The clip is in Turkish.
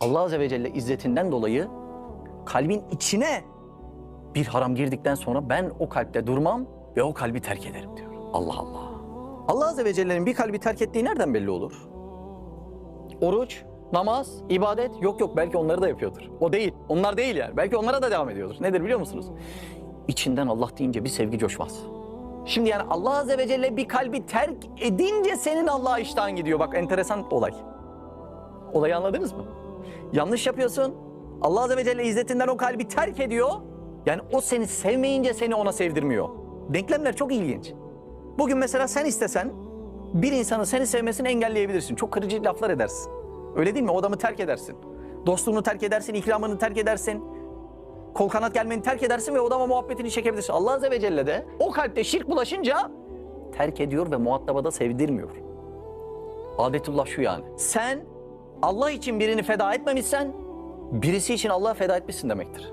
Allah Azze ve Celle izzetinden dolayı kalbin içine bir haram girdikten sonra ben o kalpte durmam ve o kalbi terk ederim diyor. Allah Allah. Allah Azze ve Celle'nin bir kalbi terk ettiği nereden belli olur? Oruç, namaz, ibadet yok yok belki onları da yapıyordur. O değil. Onlar değil yani. Belki onlara da devam ediyordur. Nedir biliyor musunuz? İçinden Allah deyince bir sevgi coşmaz. Şimdi yani Allah Azze ve Celle bir kalbi terk edince senin Allah'a iştahın gidiyor. Bak enteresan olay. Olayı anladınız mı? Yanlış yapıyorsun. Allah Azze ve Celle izzetinden o kalbi terk ediyor. Yani o seni sevmeyince seni ona sevdirmiyor. Denklemler çok ilginç. Bugün mesela sen istesen bir insanın seni sevmesini engelleyebilirsin. Çok kırıcı laflar edersin. Öyle değil mi? O adamı terk edersin. Dostluğunu terk edersin, ikramını terk edersin. Kol kanat gelmeni terk edersin ve o adama muhabbetini çekebilirsin. Allah Azze ve Celle de o kalpte şirk bulaşınca terk ediyor ve muhataba da sevdirmiyor. Adetullah şu yani. Sen Allah için birini feda etmemişsen birisi için Allah'a feda etmişsin demektir.